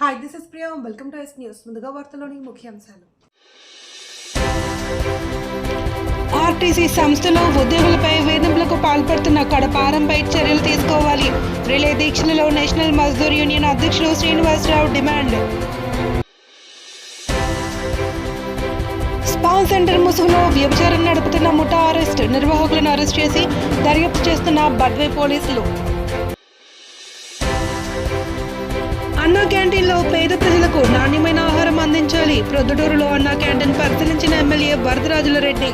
Hi this is Priya welcome to S news ముందుగా వార్తలోని ముఖ్యాంశాలు ఆర్టీసీ సంస్థలో ఉద్యోగులపై వేధింపులకు పాల్పడుతున్న కడపారంపై చర్యలు తీసుకోవాలి. రిలే దీక్షలలో నేషనల్ మజ్దూర్ యూనియన్ అధ్యక్షులు శ్రీనివాసరావు డిమాండ్. స్పా సెంటర్ ముసుగులో వ్యభిచారం నడుపుతున్న ముఠా అరెస్ట్ నిర్వాహకులను అరెస్ట్ చేసి దర్యాప్తు చేస్తున్న బడ్వే పోలీసులు. అన్నా క్యాంటీన్లో పేద ప్రజలకు నాణ్యమైన ఆహారం అందించాలి. ప్రొద్దుటూరులో అన్నా క్యాంటీన్ పరిశీలించిన ఎమ్మెల్యే వరదరాజుల రెడ్డి.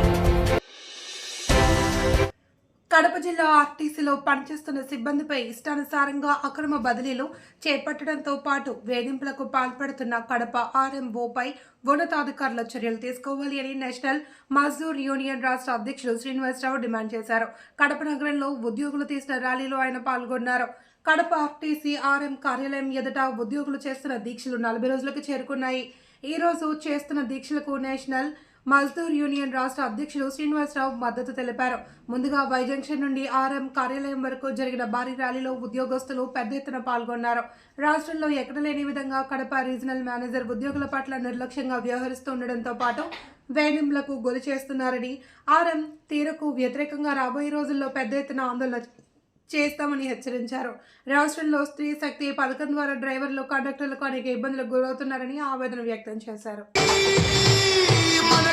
కడప జిల్లా ఆర్టీసీలో పనిచేస్తున్న సిబ్బందిపై ఇష్టానుసారంగా అక్రమ బదిలీలు చేపట్టడంతో పాటు వేధింపులకు పాల్పడుతున్న కడప ఆర్ఎంఓపై ఉన్నతాధికారుల చర్యలు తీసుకోవాలి అని నేషనల్ మజ్దూర్ యూనియన్ రాష్ట్ర అధ్యక్షులు శ్రీనివాసరావు డిమాండ్ చేశారు. కడప నగరంలో ఉద్యోగులు తీసిన ర్యాలీలో ఆయన పాల్గొన్నారు. కడప ఆర్టీసీ ఆర్ఎం కార్యాలయం ఎదుట ఉద్యోగులు చేస్తున్న దీక్షలు నలభై రోజులకు చేరుకున్నాయి. ఈ రోజు చేస్తున్న దీక్షలకు నేషనల్ మజ్దూర్ యూనియన్ రాష్ట్ర అధ్యక్షులు శ్రీనివాసరావు మద్దతు తెలిపారు. ముందుగా వైజంక్షన్ నుండి ఆర్ఎం కార్యాలయం వరకు జరిగిన భారీ ర్యాలీలో ఉద్యోగస్తులు పెద్ద ఎత్తున పాల్గొన్నారు. రాష్ట్రంలో ఎక్కడ లేని విధంగా కడప రీజనల్ మేనేజర్ ఉద్యోగుల పట్ల నిర్లక్ష్యంగా వ్యవహరిస్తుండటంతో పాటు వేధింపులకు గురి చేస్తున్నారని ఆర్ఎం తీరకు వ్యతిరేకంగా రాబోయే రోజుల్లో పెద్ద ఎత్తున ఆందోళన చేస్తామని హెచ్చరించారు. రాష్ట్రంలో స్త్రీ శక్తి పథకం ద్వారా డ్రైవర్లు కండక్టర్లకు అనేక ఇబ్బందులకు గురవుతున్నారని ఆవేదన వ్యక్తం చేశారు. మన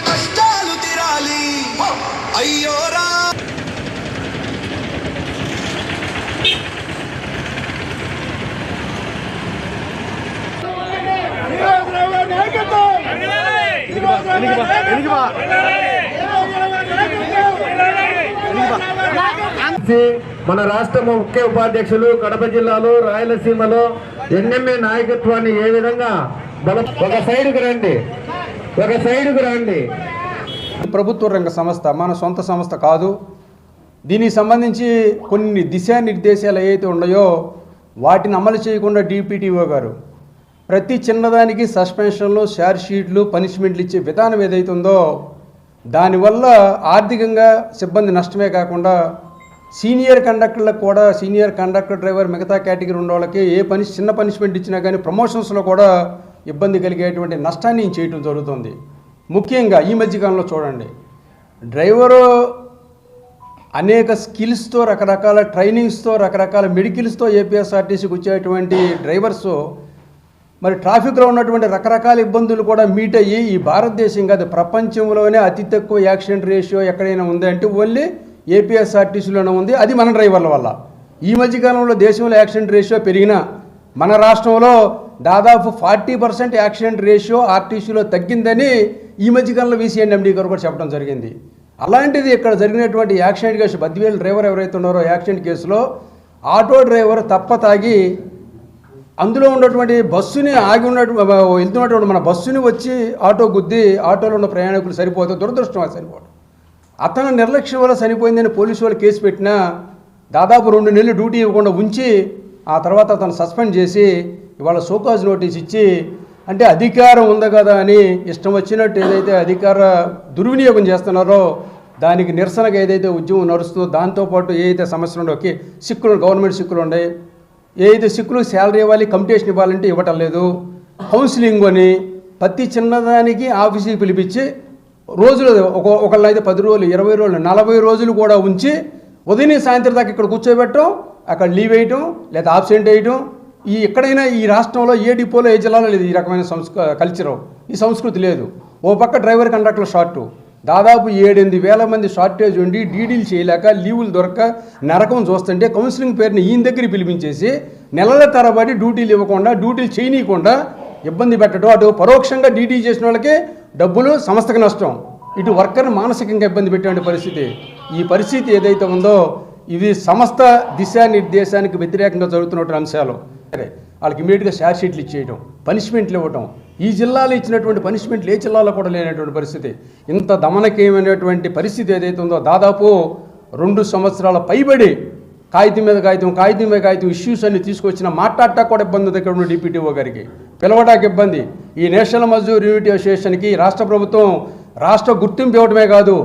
మన రాష్ట్ర ముఖ్య ఉపాధ్యక్షులు కడప జిల్లాలో రాయలసీమలో ఎన్ఎంఏ నాయకత్వాన్ని ఏ విధంగా బల ఒక సైడ్కు రండి. ఒక సైడ్కు రండి. ప్రభుత్వ రంగ సంస్థ మన సొంత సంస్థ కాదు. దీనికి సంబంధించి కొన్ని దిశానిర్దేశాలు ఏవైతే ఉన్నాయో వాటిని అమలు చేయకుండా డిపిటిఓ గారు ప్రతి చిన్నదానికి సస్పెన్షన్లు షీట్లు పనిష్మెంట్లు ఇచ్చే విధానం ఏదైతే ఉందో దానివల్ల ఆర్థికంగా సిబ్బంది నష్టమే కాకుండా సీనియర్ కండక్టర్లకు కూడా సీనియర్ కండక్టర్ డ్రైవర్ మిగతా కేటగిరీ ఉన్న వాళ్ళకి ఏ పని చిన్న పనిష్మెంట్ ఇచ్చినా కానీ ప్రమోషన్స్లో కూడా ఇబ్బంది కలిగేటువంటి నష్టాన్ని చేయటం జరుగుతుంది. ముఖ్యంగా ఈ మధ్యకాలంలో చూడండి. డ్రైవరు అనేక స్కిల్స్తో రకరకాల ట్రైనింగ్స్తో రకరకాల మెడికల్స్తో ఏపీఎస్ఆర్టీసీకి వచ్చేటువంటి డ్రైవర్స్ మరి ట్రాఫిక్లో ఉన్నటువంటి రకరకాల ఇబ్బందులు కూడా మీట్ అయ్యి ఈ భారతదేశం కాదు ప్రపంచంలోనే అతి తక్కువ యాక్సిడెంట్ రేషియో ఎక్కడైనా ఉందంటే ఓన్లీ ఏపీఎస్ఆర్టీసీలోనే ఉంది. అది మన డ్రైవర్ల వల్ల. ఈ మధ్యకాలంలో దేశంలో యాక్సిడెంట్ రేషియో పెరిగినా మన రాష్ట్రంలో దాదాపు ఫార్టీ పర్సెంట్ యాక్సిడెంట్ రేషియో ఆర్టీసీలో తగ్గిందని ఈ మధ్యకాలంలో వీసీఎన్ఎండీ గారు కూడా చెప్పడం జరిగింది. అలాంటిది ఇక్కడ జరిగినటువంటి యాక్సిడెంట్ కేసు బద్దివేలు డ్రైవర్ ఎవరైతే ఉన్నారో యాక్సిడెంట్ కేసులో ఆటో డ్రైవర్ తప్ప తాగి అందులో ఉన్నటువంటి బస్సుని ఆగి ఉన్నట్టు వెళ్తున్నటువంటి మన బస్సుని వచ్చి ఆటో గుద్ది ఆటోలో ఉన్న ప్రయాణికులు సరిపోతే దురదృష్టం అది సరిపోవడం అతను నిర్లక్ష్యం వల్ల చనిపోయిందని పోలీసు వాళ్ళు కేసు పెట్టినా దాదాపు రెండు నెలలు డ్యూటీ ఇవ్వకుండా ఉంచి ఆ తర్వాత అతను సస్పెండ్ చేసి ఇవాళ సోకాజ్ నోటీస్ ఇచ్చి అంటే అధికారం ఉంది కదా అని ఇష్టం వచ్చినట్టు ఏదైతే అధికార దుర్వినియోగం చేస్తున్నారో దానికి నిరసనగా ఏదైతే ఉద్యమం నడుస్తుందో దాంతోపాటు ఏదైతే సమస్యలు ఉండో ఓకే సిక్కులు గవర్నమెంట్ సిక్కులు ఉన్నాయి. ఏదైతే సిక్కులకు శాలరీ ఇవ్వాలి కంపిటేషన్ ఇవ్వాలంటే ఇవ్వటం లేదు. కౌన్సిలింగ్ అని ప్రతి చిన్నదానికి ఆఫీసుకి పిలిపించి రోజులు ఒక ఒకళ్ళు అయితే పది రోజులు ఇరవై రోజులు నలభై రోజులు కూడా ఉంచి ఉదయం సాయంత్రం దాకా ఇక్కడ కూర్చోబెట్టడం అక్కడ లీవ్ వేయటం లేదా ఆబ్సెంట్ వేయటం. ఈ ఎక్కడైనా ఈ రాష్ట్రంలో ఏ డిపోలో ఏ జిల్లాలో లేదు ఈ రకమైన సంస్క కల్చరు. ఈ సంస్కృతి లేదు. ఓ పక్క డ్రైవర్ కండక్టర్ షార్టు. దాదాపు ఏడెనిమిది వేల మంది షార్టేజ్ ఉండి డీడీలు చేయలేక లీవులు దొరక నరకం చూస్తుంటే కౌన్సిలింగ్ పేరుని ఈయన దగ్గర పిలిపించేసి నెలల తరబడి డ్యూటీలు ఇవ్వకుండా డ్యూటీలు చేయనీయకుండా ఇబ్బంది పెట్టడం అటు పరోక్షంగా డీటీ చేసిన వాళ్ళకి డబ్బులు సంస్థకు నష్టం. ఇటు వర్కర్ని మానసికంగా ఇబ్బంది పెట్టే పరిస్థితి. ఈ పరిస్థితి ఏదైతే ఉందో ఇది సంస్థ దిశానిర్దేశానికి వ్యతిరేకంగా జరుగుతున్నటువంటి అంశాలు. సరే వాళ్ళకి ఇమీడియట్గా షేర్ షీట్లు ఇచ్చేయడం పనిష్మెంట్లు ఇవ్వటం. ఈ జిల్లాలో ఇచ్చినటువంటి పనిష్మెంట్లు ఏ జిల్లాలో కూడా లేనటువంటి పరిస్థితి. ఇంత దమనకీయమైనటువంటి పరిస్థితి ఏదైతే ఉందో దాదాపు రెండు సంవత్సరాల పైబడి కాగితం మీద కాగితం కాగితం మీద కాగితం ఇష్యూస్ అన్ని తీసుకొచ్చిన మాట్లాడటా కూడా ఇబ్బంది ఉంది ఇక్కడ ఉన్న డిప్యూటీఓ గారికి. పిలవడానికి ఇబ్బంది. ఈ నేషనల్ మజ్దూర్ యూనిటీ అసోసియేషన్కి రాష్ట్ర ప్రభుత్వం రాష్ట్ర గుర్తింపు ఇవ్వడమే కాదు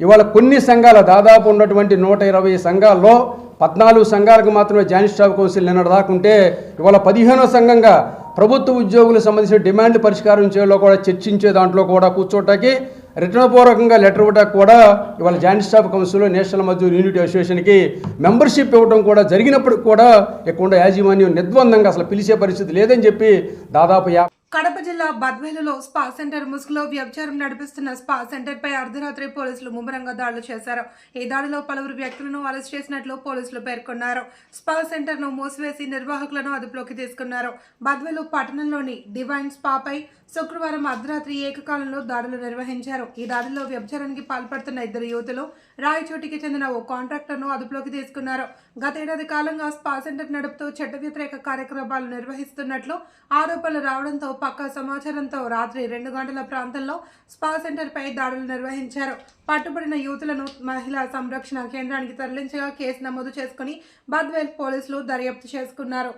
ఇవాళ కొన్ని సంఘాల దాదాపు ఉన్నటువంటి నూట ఇరవై సంఘాల్లో పద్నాలుగు సంఘాలకు మాత్రమే జాయింట్ స్టాఫ్ కౌన్సిల్ నిన్నటి దాకుంటే ఇవాళ పదిహేనో సంఘంగా ప్రభుత్వ ఉద్యోగులకు సంబంధించిన డిమాండ్ పరిష్కారం చేయడంలో కూడా చర్చించే దాంట్లో కూడా కూర్చోటానికి రిటర్న్ లెటర్ ఇవ్వడానికి కూడా ఇవాళ joint staff council national Mazdoor unit అసోసియేషన్కి membership ఇవ్వడం కూడా జరిగినప్పటికి కూడా ఇక్కడ యాజమాన్యం నిర్ద్వందంగా అసలు పిలిచే పరిస్థితి లేదని చెప్పి దాదాపు కడప జిల్లా బద్వేలులో స్పా సెంటర్ ముసుగులో వ్యభిచారం నడిపిస్తున్న స్పా సెంటర్ పై అర్ధరాత్రి పోలీసులు ముమ్మరంగా దాడులు చేశారు. ఈ దాడిలో పలువురు వ్యక్తులను అరెస్ట్ చేసినట్లు పోలీసులు పేర్కొన్నారు. స్పా సెంటర్ను మూసివేసి నిర్వాహకులను అదుపులోకి తీసుకున్నారు. బద్వేలు పట్టణంలోని డివైన్ స్పాపై శుక్రవారం అర్ధరాత్రి ఏకకాలంలో దాడులు నిర్వహించారు. ఈ దాడిలో వ్యభిచారానికి పాల్పడుతున్న ఇద్దరు యువతులు రాయచోటికి చెందిన ఓ కాంట్రాక్టర్ను అదుపులోకి తీసుకున్నారు. గతేడాది కాలంగా స్పా సెంటర్ నడుపుతూ చట్ట వ్యతిరేక కార్యక్రమాలు నిర్వహిస్తున్నట్లు ఆరోపణలు రావడంతో పక్కా సమాచారంతో రాత్రి రెండు గంటల ప్రాంతంలో స్పా సెంటర్పై దాడులు నిర్వహించారు. పట్టుబడిన యువతులను మహిళా సంరక్షణ కేంద్రానికి తరలించగా కేసు నమోదు చేసుకుని బద్వేల్ పోలీసులు దర్యాప్తు చేసుకున్నారు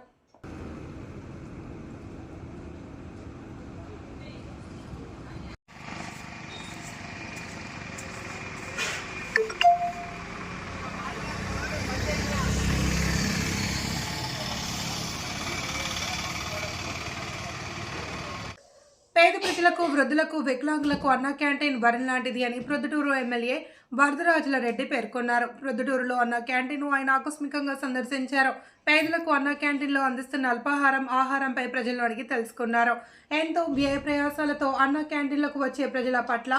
పేద ప్రజలకు వృద్ధులకు వికలాంగులకు అన్న క్యాంటీన్ వరం లాంటిది అని ప్రొద్దుటూరు ఎమ్మెల్యే వరదరాజుల రెడ్డి పేర్కొన్నారు. ప్రొద్దుటూరులో అన్న క్యాంటీన్ ఆయన ఆకస్మికంగా సందర్శించారు. పేదలకు అన్న క్యాంటీన్లో అందిస్తున్న అల్పాహారం ఆహారంపై ప్రజలను అడిగి తెలుసుకున్నారు. ఎంతో వ్యయ ప్రయాసాలతో అన్న క్యాంటీన్లకు వచ్చే ప్రజల పట్ల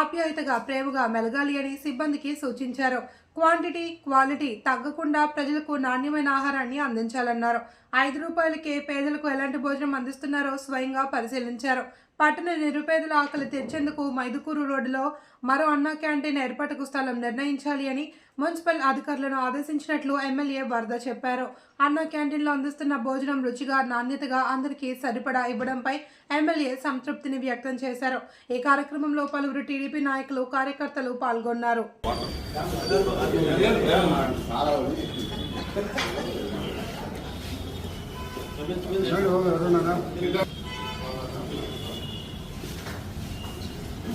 ఆప్యాయతగా ప్రేమగా మెలగాలి అని సిబ్బందికి సూచించారు. క్వాంటిటీ క్వాలిటీ తగ్గకుండా ప్రజలకు నాణ్యమైన ఆహారాన్ని అందించాలన్నారు. ఐదు రూపాయలకే పేదలకు ఎలాంటి భోజనం అందిస్తున్నారో స్వయంగా పరిశీలించారు. పట్టణ నిరుపేదల ఆకలి తెచ్చేందుకు మైదుకూరు రోడ్డులో మరో అన్నా క్యాంటీన్ ఏర్పాటుకు స్థలం నిర్ణయించాలి అని మున్సిపల్ అధికారులను ఆదేశించినట్లు ఎమ్మెల్యే వరద చెప్పారు. అన్నా క్యాంటీన్లో అందిస్తున్న భోజనం రుచిగా నాణ్యతగా అందరికీ సరిపడా ఇవ్వడంపై ఎమ్మెల్యే సంతృప్తిని వ్యక్తం చేశారు. ఈ కార్యక్రమంలో పలువురు టీడీపీ నాయకులు కార్యకర్తలు పాల్గొన్నారు.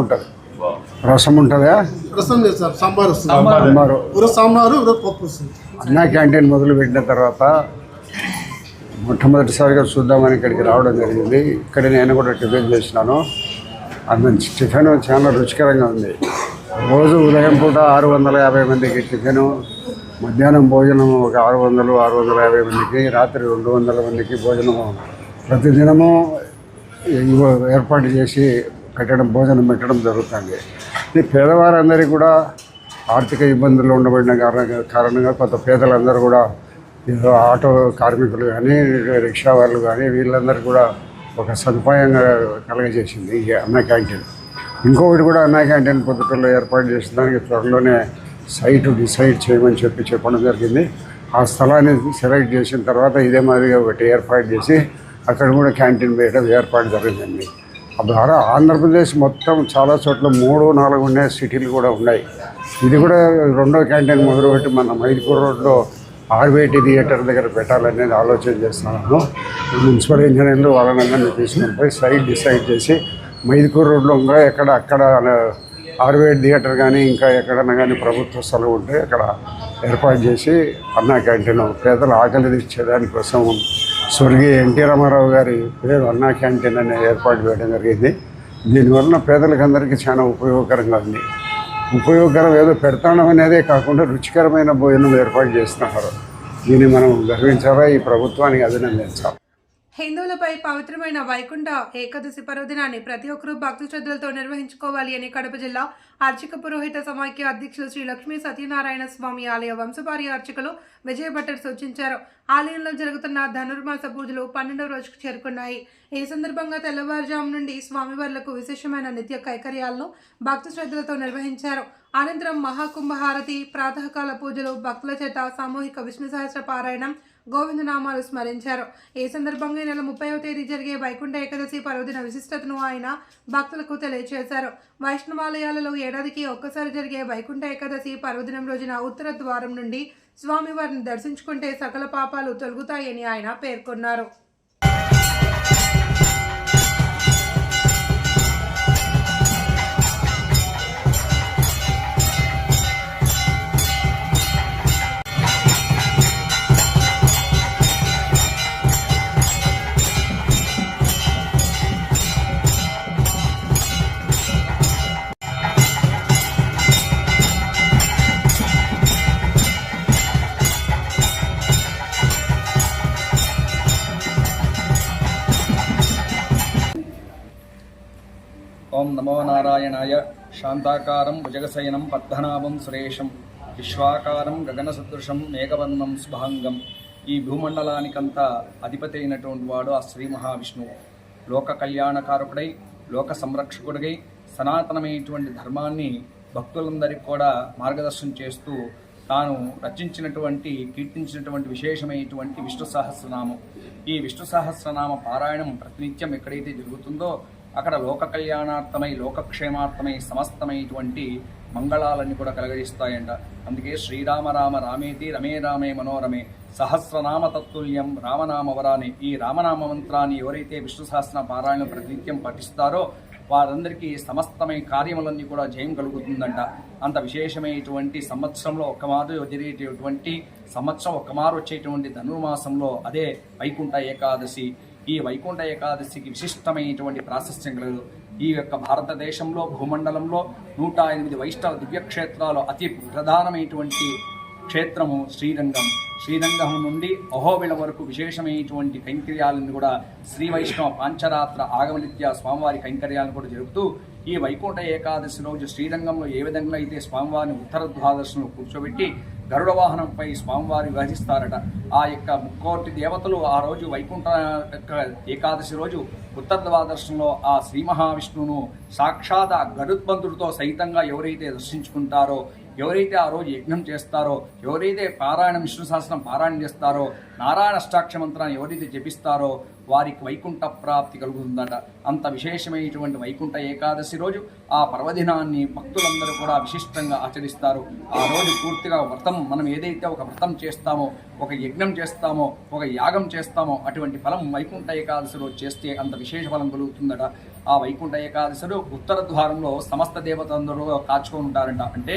ఉంటుంది. రసం ఉంటుందా? రసం లేదు సార్ సాంబార్ సాంబారు. ఈరోజు సాంబారు. ఈరోజు పప్పు వస్తుంది. అన్నా క్యాంటీన్ మొదలు పెట్టిన తర్వాత మొట్టమొదటిసారిగా చూద్దామని ఇక్కడికి రావడం జరిగింది. ఇక్కడ నేను కూడా టిఫిన్ చేసినాను. అది మంచి టిఫిన్ చాలా రుచికరంగా ఉంది. రోజు ఉదయం పూట ఆరు వందల యాభై మందికి టిఫిన్ మధ్యాహ్నం భోజనం ఒక ఆరు వందలు ఆరు వందల యాభై మందికి రాత్రి రెండు వందల మందికి భోజనము ప్రతిదినము ఏర్పాటు చేసి పెట్టడం భోజనం పెట్టడం జరుగుతుంది. ఇది పేదవారందరికీ కూడా ఆర్థిక ఇబ్బందులు ఉండబడిన కారణ- కారణంగా కొంత పేదలందరూ కూడా ఆటో కార్మికులు కానీ రిక్షా వాళ్ళు కానీ వీళ్ళందరూ కూడా ఒక సదుపాయంగా కలగజేసింది ఈ అన్న క్యాంటీన్. ఇంకొకటి కూడా అన్న క్యాంటీన్ పొద్దుటలో ఏర్పాటు చేసిన దానికి త్వరలోనే సైట్ డిసైడ్ చేయమని చెప్పి చెప్పడం జరిగింది. ఆ స్థలాన్ని సెలెక్ట్ చేసిన తర్వాత ఇదే మాదిరిగా ఒకటి ఏర్పాటు చేసి అక్కడ కూడా క్యాంటీన్ వేయడం ఏర్పాటు జరిగిందండి. ఆ ద్వారా ఆంధ్రప్రదేశ్ మొత్తం చాలా చోట్ల మూడు నాలుగు ఉన్నాయి సిటీలు కూడా ఉన్నాయి. ఇది కూడా రెండో క్యాంటీన్ మొదలుపెట్టి మన మైదుపూర్ రోడ్లో ఆర్బిఐటి థియేటర్ దగ్గర పెట్టాలనేది ఆలోచన చేస్తున్నాను మున్సిపల్ ఇంజనీర్లు వాళ్ళనందరినీ తీసుకుని పోయి సైట్ డిసైడ్ చేసి మైదుకూరు రోడ్లో ఇంకా ఎక్కడ అక్కడ ఆర్వేడ్ థియేటర్ కానీ ఇంకా ఎక్కడన్నా కానీ ప్రభుత్వ స్థలం ఉంటే అక్కడ ఏర్పాటు చేసి అన్నా క్యాంటీన్ పేదల ఆకలి తీర్చేదానికోసం స్వర్గీయ ఎన్టీ రామారావు గారి పేరు అన్నా క్యాంటీన్ అనే ఏర్పాటు చేయడం జరిగింది. దీనివలన పేదలకు అందరికీ చాలా ఉపయోగకరంగా ఉంది. ఉపయోగకరం ఏదో పెడతాడం అనేదే కాకుండా రుచికరమైన భోజనం ఏర్పాటు చేస్తున్నారు. దీన్ని మనం గర్వించాలా? ఈ ప్రభుత్వానికి అభినందించాలి? హిందువులపై పవిత్రమైన వైకుంఠ ఏకాదశి పర్వదినాన్ని ప్రతి ఒక్కరూ భక్తి శ్రద్ధలతో నిర్వహించుకోవాలి అని కడప జిల్లా అర్చక పురోహిత సమాఖ్య అధ్యక్షులు శ్రీ లక్ష్మీ సత్యనారాయణ స్వామి ఆలయ వంశపారి అర్చకులు విజయ భట్టర్ సూచించారు. ఆలయంలో జరుగుతున్న ధనుర్మాస పూజలు పన్నెండవ రోజుకు చేరుకున్నాయి. ఈ సందర్భంగా తెల్లవారుజాము నుండి స్వామివార్లకు విశేషమైన నిత్య కైకర్యాలను భక్తి శ్రద్ధలతో నిర్వహించారు. అనంతరం మహాకుంభహారతి ప్రాతకాల పూజలు భక్తుల చేత సామూహిక విష్ణు సహస్ర పారాయణం గోవిందనామాలు స్మరించారు. ఈ సందర్భంగా ఈ నెల ముప్పైవ తేదీ జరిగే వైకుంఠ ఏకాదశి పర్వదిన విశిష్టతను ఆయన భక్తులకు తెలియజేశారు వైష్ణవాలయాలలో ఏడాదికి ఒక్కసారి జరిగే వైకుంఠ ఏకాదశి పర్వదినం రోజున ఉత్తర ద్వారం నుండి స్వామివారిని దర్శించుకుంటే సకల పాపాలు తొలుగుతాయని ఆయన పేర్కొన్నారు. ఓం నమో నారాయణాయ. శాంతాకారం భుజగశయనం పద్మనాభం సురేషం విశ్వాకారం గగనసదృశం మేఘవర్ణం శుభాంగం ఈ భూమండలానికంతా అధిపతి అయినటువంటి వాడు ఆ శ్రీ మహావిష్ణువు. లోక కళ్యాణకారకుడై లోక సంరక్షకుడిగై సనాతనమైనటువంటి ధర్మాన్ని భక్తులందరికీ కూడా మార్గదర్శనం చేస్తూ తాను రచించినటువంటి కీర్తించినటువంటి విశేషమైనటువంటి విష్ణు సహస్రనామం. ఈ విష్ణు సహస్రనామ పారాయణం ప్రతినిత్యం ఎక్కడైతే జరుగుతుందో అక్కడ లోక కళ్యాణార్థమై లోకక్షేమార్థమై సమస్తమైనటువంటి మంగళాలన్నీ కూడా కలగజేస్తాయంట. అందుకే శ్రీరామ రామ రామేతి రమే రామే మనోరమే సహస్రనామ తత్తుల్యం రామనామవరాని ఈ రామనామ మంత్రాన్ని ఎవరైతే విష్ణు సహస్ర పారాయణం ప్రతినిత్యం పఠిస్తారో వారందరికీ సమస్తమైన కార్యములన్నీ కూడా జయం కలుగుతుందంట. అంత విశేషమైనటువంటి సంవత్సరంలో ఒక మారు జరిగేటటువంటి సంవత్సరం ఒక మారు వచ్చేటువంటి ధనుర్మాసంలో అదే వైకుంఠ ఏకాదశి. ఈ వైకుంఠ ఏకాదశికి విశిష్టమైనటువంటి ప్రాశస్త్యం కలదు ఈ యొక్క భారతదేశంలో భూమండలంలో నూట ఎనిమిది వైష్ణవ దివ్యక్షేత్రాలు అతి ప్రధానమైనటువంటి క్షేత్రము శ్రీరంగం. శ్రీరంగం నుండి అహోబిల వరకు విశేషమైనటువంటి కైంకర్యాలను కూడా శ్రీ వైష్ణవ పాంచరాత్ర ఆగమనిత్య స్వామివారి కైంకర్యాలను కూడా జరుపుతూ ఈ వైకుంఠ ఏకాదశి రోజు శ్రీరంగంలో ఏ విధంగా అయితే స్వామివారిని ఉత్తర ద్వాదశను కూర్చోబెట్టి గరుడ వాహనంపై స్వామివారి విభజిస్తారట ఆ యొక్క ముక్కోటి దేవతలు ఆ రోజు వైకుంఠ యొక్క ఏకాదశి రోజు ఉత్తర ద్వాదశంలో ఆ శ్రీ మహావిష్ణువును సాక్షాత్ ఆ గరుత్బంధుడితో సహితంగా ఎవరైతే దర్శించుకుంటారో ఎవరైతే ఆ రోజు యజ్ఞం చేస్తారో ఎవరైతే పారాయణ విష్ణు సహస్రం పారాయణం చేస్తారో నారాయణ అష్టాక్ష మంత్రాన్ని ఎవరైతే జపిస్తారో వారికి వైకుంఠ ప్రాప్తి కలుగుతుందట. అంత విశేషమైనటువంటి వైకుంఠ ఏకాదశి రోజు ఆ పర్వదినాన్ని భక్తులందరూ కూడా విశిష్టంగా ఆచరిస్తారు. ఆ రోజు పూర్తిగా వ్రతం మనం ఏదైతే ఒక వ్రతం చేస్తామో ఒక యజ్ఞం చేస్తామో ఒక యాగం చేస్తామో అటువంటి ఫలం వైకుంఠ ఏకాదశి రోజు చేస్తే అంత విశేష ఫలం కలుగుతుందట. ఆ వైకుంఠ ఏకాదశిలో ఉత్తర ద్వారంలో సమస్త దేవతందరూ కాచుకొని ఉంటారంట. అంటే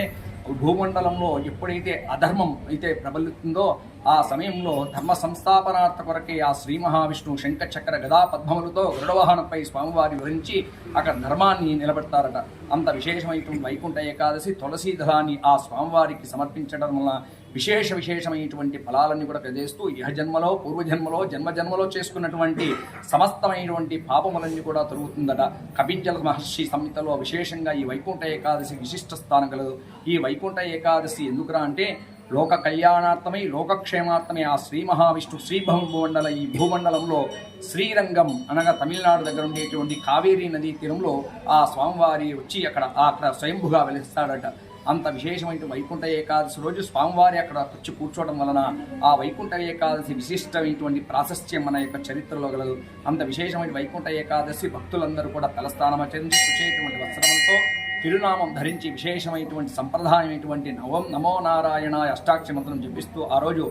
భూమండలంలో ఎప్పుడైతే అధర్మం అయితే ప్రబలుతుందో ఆ సమయంలో ధర్మ సంస్థాపనార్థ కొరకే ఆ శ్రీ మహావిష్ణువు శంఖ చక్ర గదా పద్మములతో గరుడవాహనంపై స్వామివారి వివరించి అక్కడ ధర్మాన్ని నిలబెడతారట. అంత విశేషమైనటువంటి వైకుంఠ ఏకాదశి తులసీ దళాన్ని ఆ స్వామివారికి సమర్పించడం వల్ల విశేష విశేషమైనటువంటి ఫలాలన్నీ కూడా ప్రదేస్తూ ఇహ జన్మలో పూర్వజన్మలో జన్మ జన్మలో చేసుకున్నటువంటి సమస్తమైనటువంటి పాపములన్నీ కూడా తొలుగుతుందట. కపింజల మహర్షి సంహితలో విశేషంగా ఈ వైకుంఠ ఏకాదశి విశిష్ట స్థానం కలదు ఈ వైకుంఠ ఏకాదశి ఎందుకురా అంటే లోక కళ్యాణార్థమై లోకక్షేమార్థమై ఆ శ్రీ మహావిష్ణు శ్రీ భూమండల ఈ భూమండలంలో శ్రీరంగం అనగా తమిళనాడు దగ్గర ఉండేటువంటి కావేరీ నదీ తీరంలో ఆ స్వామివారి వచ్చి అక్కడ అక్కడ స్వయంభుగా వెలిస్తాడట. అంత విశేషమైన వైకుంఠ ఏకాదశి రోజు స్వామివారి అక్కడ వచ్చి కూర్చోవడం వలన ఆ వైకుంఠ ఏకాదశి విశిష్టమైనటువంటి ప్రాశస్త్యం మన యొక్క చరిత్రలో గలదు. అంత విశేషమైన వైకుంఠ ఏకాదశి భక్తులందరూ కూడా తలస్థానమచరించి వచ్చేటువంటి వస్త్రములతో తిరునామం ధరించి విశేషమైనటువంటి సంప్రదాయమైనటువంటి నవం నమో నారాయణ అష్టాక్ష మంత్రం జపిస్తూ ఆ రోజు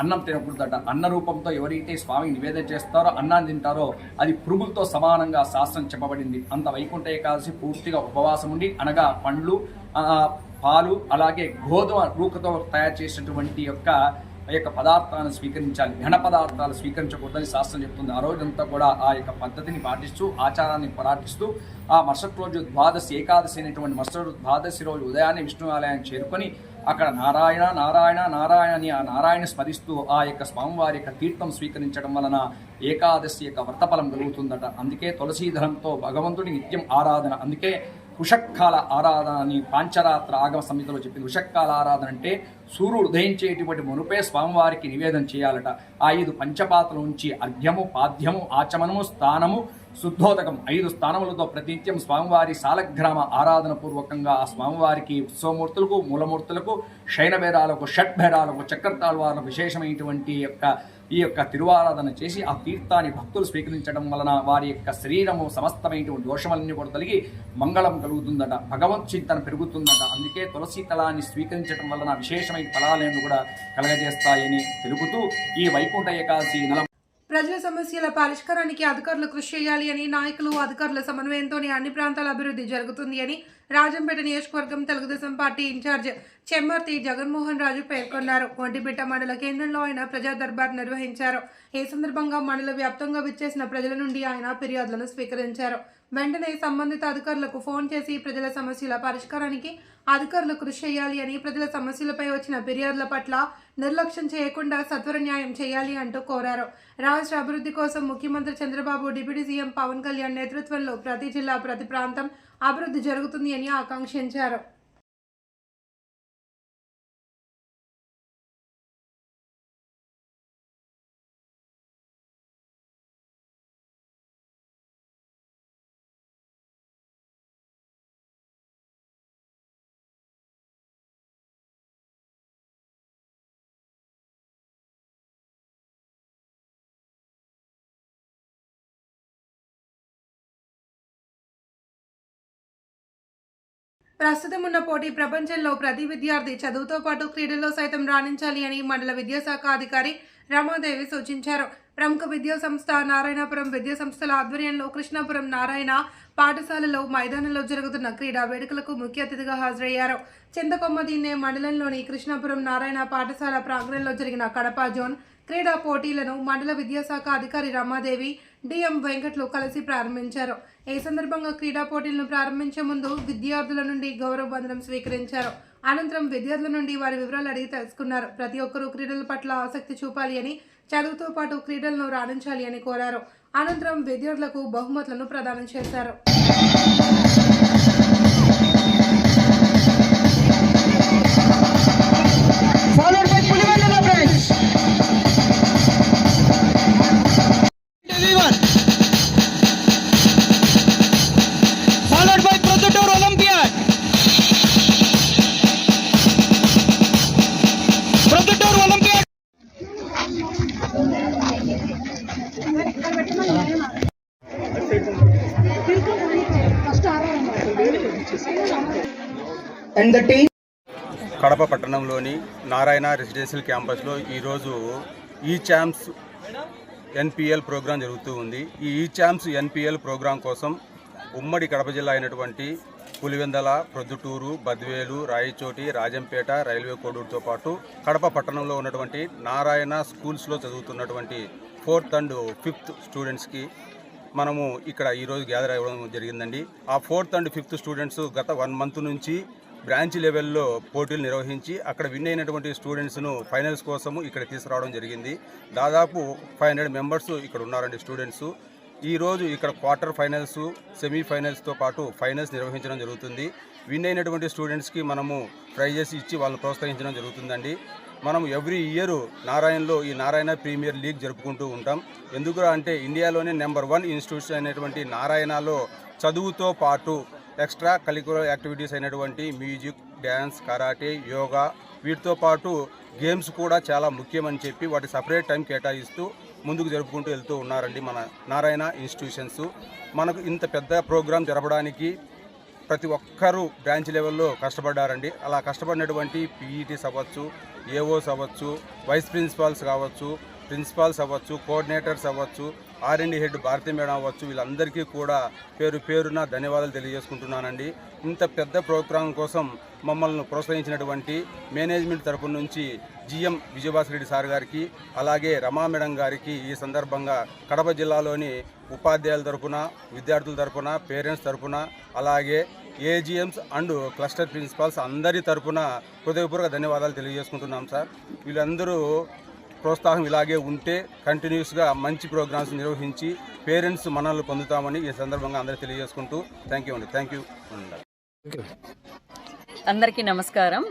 అన్నం తినకూడదట. అన్న రూపంతో ఎవరైతే స్వామికి నివేదన చేస్తారో అన్నాన్ని తింటారో అది పురుగులతో సమానంగా శాస్త్రం చెప్పబడింది. అంత వైకుంఠ ఏకాదశి పూర్తిగా ఉపవాసం ఉండి అనగా పండ్లు పాలు అలాగే గోధుమ రూకతో తయారు చేసినటువంటి యొక్క ఆ యొక్క పదార్థాలను స్వీకరించాలి ఘన పదార్థాలు స్వీకరించకూడదని శాస్త్రం చెప్తుంది. ఆ రోజంతా కూడా ఆ యొక్క పద్ధతిని పాటిస్తూ ఆచారాన్ని పాటిస్తూ ఆ మరుసటి రోజు ద్వాదశి ఏకాదశి అనేటువంటి మరుసటి ద్వాదశి రోజు ఉదయాన్నే విష్ణు ఆలయాన్ని చేరుకొని అక్కడ నారాయణ నారాయణ నారాయణ అని ఆ నారాయణ స్మరిస్తూ ఆ యొక్క స్వామివారి యొక్క తీర్థం స్వీకరించడం వలన ఏకాదశి యొక్క వ్రతఫలం కలుగుతుందట. అందుకే తులసీధరంతో భగవంతుడి నిత్యం ఆరాధన. అందుకే ఉషక్కాల ఆరాధన అని పాంచరాత్ర ఆగమ సంహితలో చెప్పింది. ఉషక్కాల ఆరాధన అంటే సూర్యుడు ఉదయించేటువంటి మునుపే స్వామివారికి నివేదన చేయాలట. ఆ ఐదు పంచపాత్రల ఉంచి అర్ఘ్యము పాద్యము ఆచమనము స్థానము శుద్ధోదకం ఐదు స్థానములతో ప్రతినిత్యం స్వామివారి సాలగ్రామ ఆరాధన పూర్వకంగా ఆ స్వామివారికి ఉత్సవమూర్తులకు మూలమూర్తులకు శయనభేదాలకు షడ్భేదాలకు చక్రతాళ్వార్లకు విశేషమైనటువంటి యొక్క ఈ యొక్క తిరువారాధన చేసి ఆ తీర్థాన్ని భక్తులు స్వీకరించడం వలన వారి యొక్క శరీరము సమస్తమైనటువంటి దోషములన్నీ కూడా తొలగి మంగళం కలుగుతుందట. భగవత్ చింతన పెరుగుతుందట. అందుకే తులసి తలాన్ని స్వీకరించడం వలన విశేషమైన ఫలాలను కూడా కలగజేస్తాయని తెలుపుతూ ఈ వైకుంఠ ఏకాదశి నెల ప్రజల సమస్యల పరిష్కారానికి అధికారులు కృషి చేయాలి అని నాయకులు అధికారుల సమన్వయంతోనే అన్ని ప్రాంతాల అభివృద్ధి జరుగుతుంది అని రాజంపేట నియోజకవర్గం తెలుగుదేశం పార్టీ ఇన్ఛార్జ్ చెమ్మర్తి జగన్మోహన్ రాజు పేర్కొన్నారు. ఒంటిపేట మండల కేంద్రంలో ఆయన ప్రజా దర్బార్ నిర్వహించారు. ఈ సందర్భంగా మండల వ్యాప్తంగా విచ్చేసిన ప్రజల నుండి ఆయన ఫిర్యాదులను స్వీకరించారు. వెంటనే సంబంధిత అధికారులకు ఫోన్ చేసి ప్రజల సమస్యల పరిష్కారానికి అధికారులు కృషి చేయాలి అని ప్రజల సమస్యలపై వచ్చిన ఫిర్యాదుల పట్ల నిర్లక్ష్యం చేయకుండా సత్వర న్యాయం చేయాలి అంటూ కోరారు. రాష్ట్ర అభివృద్ధి కోసం ముఖ్యమంత్రి చంద్రబాబు డిప్యూటీ సీఎం పవన్ కళ్యాణ్ నేతృత్వంలో ప్రతి జిల్లా ప్రతి ప్రాంతం అభివృద్ధి జరుగుతుంది అని ఆకాంక్షించారు. ప్రస్తుతం ఉన్న పోటీ ప్రపంచంలో ప్రతి విద్యార్థి చదువుతో పాటు క్రీడల్లో సైతం రాణించాలి అని మండల విద్యాశాఖ అధికారి రమాదేవి సూచించారు. ప్రముఖ విద్యా సంస్థ నారాయణపురం విద్యా సంస్థల ఆధ్వర్యంలో కృష్ణాపురం నారాయణ పాఠశాలలో మైదానంలో జరుగుతున్న క్రీడా వేడుకలకు ముఖ్య అతిథిగా హాజరయ్యారు. చింతకొమ్మదీన్నే మండలంలోని కృష్ణాపురం నారాయణ పాఠశాల ప్రాంగణంలో జరిగిన కడప జోన్ క్రీడా పోటీలను మండల విద్యాశాఖ అధికారి రమాదేవి డిఎం వెంకట్లు కలిసి ప్రారంభించారు. ఈ సందర్భంగా క్రీడా పోటీలను ప్రారంభించే ముందు విద్యార్థుల నుండి గౌరవ బంధనం స్వీకరించారు. అనంతరం విద్యార్థుల నుండి వారి వివరాలు అడిగి తెలుసుకున్నారు. ప్రతి ఒక్కరూ క్రీడల పట్ల ఆసక్తి చూపాలి అని చదువుతో పాటు క్రీడలను రాణించాలి అని కోరారు. అనంతరం విద్యార్థులకు బహుమతులను ప్రదానం చేశారు. పట్టణంలోని నారాయణ రెసిడెన్షియల్ క్యాంపస్లో ఈరోజు ఈ ఛాంప్స్ ఎన్పిఎల్ ప్రోగ్రాం జరుగుతూ ఉంది. ఈ ఈ ఛాంప్స్ ఎన్పిఎల్ ప్రోగ్రాం కోసం ఉమ్మడి కడప జిల్లా అయినటువంటి పులివెందల ప్రొద్దుటూరు బద్వేలు రాయచోటి రాజంపేట రైల్వే కోడూరుతో పాటు కడప పట్టణంలో ఉన్నటువంటి నారాయణ స్కూల్స్లో చదువుతున్నటువంటి ఫోర్త్ అండ్ ఫిఫ్త్ స్టూడెంట్స్కి మనము ఇక్కడ ఈరోజు గ్యాదర్ అవ్వడం జరిగిందండి. ఆ ఫోర్త్ అండ్ ఫిఫ్త్ స్టూడెంట్స్ గత వన్ మంత్ నుంచి బ్రాంచ్ లెవెల్లో పోటీలు నిర్వహించి అక్కడ విన్ అయినటువంటి స్టూడెంట్స్ను ఫైనల్స్ కోసము ఇక్కడ తీసుకురావడం జరిగింది. దాదాపు ఫైవ్ హండ్రెడ్ మెంబర్స్ ఇక్కడ ఉన్నారండి స్టూడెంట్స్. ఈరోజు ఇక్కడ క్వార్టర్ ఫైనల్స్ సెమీఫైనల్స్తో పాటు ఫైనల్స్ నిర్వహించడం జరుగుతుంది. విన్ అయినటువంటి స్టూడెంట్స్కి మనము ప్రైజెస్ ఇచ్చి వాళ్ళని ప్రోత్సహించడం జరుగుతుందండి. మనం ఎవ్రీ ఇయర్ నారాయణలో ఈ నారాయణ ప్రీమియర్ లీగ్ జరుపుకుంటూ ఉంటాం. ఎందుకు అంటే ఇండియాలోనే నెంబర్ వన్ ఇన్స్టిట్యూషన్ అయినటువంటి నారాయణలో చదువుతో పాటు ఎక్స్ట్రా కలికులర్ యాక్టివిటీస్ అయినటువంటి మ్యూజిక్ డ్యాన్స్ కరాటే యోగా వీటితో పాటు గేమ్స్ కూడా చాలా ముఖ్యమని చెప్పి వాటి సపరేట్ టైం కేటాయిస్తూ ముందుకు జరుపుకుంటూ వెళ్తూ ఉన్నారండి మన నారాయణ ఇన్స్టిట్యూషన్స్. మనకు ఇంత పెద్ద ప్రోగ్రాం జరపడానికి ప్రతి ఒక్కరూ బ్రాంచ్ లెవెల్లో కష్టపడ్డారండి. అలా కష్టపడినటువంటి పీఈటీస్ అవ్వచ్చు ఏఓస్ అవ్వచ్చు వైస్ ప్రిన్సిపాల్స్ కావచ్చు ప్రిన్సిపాల్స్ అవ్వచ్చు కోఆర్డినేటర్స్ అవ్వచ్చు ఆర్ఎండి హెడ్ భారతీ మేడం అవ్వచ్చు వీళ్ళందరికీ కూడా పేరు పేరున ధన్యవాదాలు తెలియజేసుకుంటున్నానండి. ఇంత పెద్ద ప్రోగ్రాం కోసం మమ్మల్ని ప్రోత్సహించినటువంటి మేనేజ్మెంట్ తరపు నుంచి జిఎం విజయభాస్కరెడ్డి సార్ గారికి అలాగే రమా మేడం గారికి ఈ సందర్భంగా కడప జిల్లాలోని ఉపాధ్యాయుల తరపున విద్యార్థుల తరపున పేరెంట్స్ తరపున అలాగే ఏజిఎమ్స్ అండ్ క్లస్టర్ ప్రిన్సిపాల్స్ అందరి తరపున హృదయపూర్వక ధన్యవాదాలు తెలియజేసుకుంటున్నాం సార్. వీళ్ళందరూ ప్రోత్సాహం ఇలాగే ఉంటే కంటిన్యూస్గా మంచి ప్రోగ్రామ్స్ నిర్వహించి పేరెంట్స్ మనల్ని పొందుతామని ఈ సందర్భంగా అందరికీ తెలియజేసుకుంటూ థ్యాంక్ యూ అండి. Thank you. అందరికీ నమస్కారం.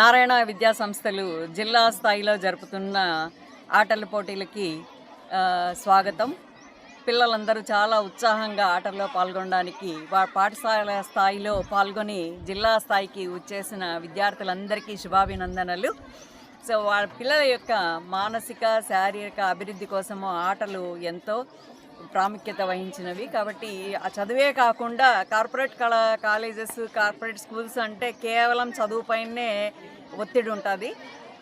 నారాయణ విద్యా సంస్థలు జిల్లా స్థాయిలో జరుపుతున్న ఆటల పోటీలకి స్వాగతం. పిల్లలందరూ చాలా ఉత్సాహంగా ఆటల్లో పాల్గొనడానికి వా పాఠశాల స్థాయిలో పాల్గొని జిల్లా స్థాయికి వచ్చేసిన విద్యార్థులందరికీ శుభాభినందనలు. సో వాళ్ళ పిల్లల యొక్క మానసిక శారీరక అభివృద్ధి కోసము ఆటలు ఎంతో ప్రాముఖ్యత వహించినవి. కాబట్టి ఆ చదువే కాకుండా కార్పొరేట్ కళ కాలేజెస్ కార్పొరేట్ స్కూల్స్ అంటే కేవలం చదువుపైనే ఒత్తిడి ఉంటుంది.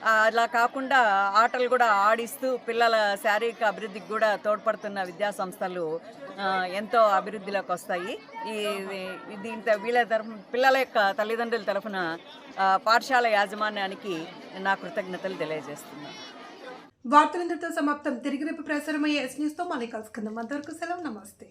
అలా కాకుండా ఆటలు కూడా ఆడిస్తూ పిల్లల శారీరక అభివృద్ధికి కూడా తోడ్పడుతున్న విద్యా సంస్థలు ఎంతో అభివృద్ధిలోకి వస్తాయి. ఈ దీంతో వీళ్ళ తరఫు పిల్లల యొక్క తల్లిదండ్రుల తరఫున పాఠశాల యాజమాన్యానికి నా కృతజ్ఞతలు తెలియజేస్తున్నాను. వార్తలందరితో సమాప్తం. తిరిగి రేపు ప్రసారమయ్యే ఎస్ న్యూస్తో మళ్ళీ కలుసుకుందాం. అంతవరకు సెలవు. నమస్తే.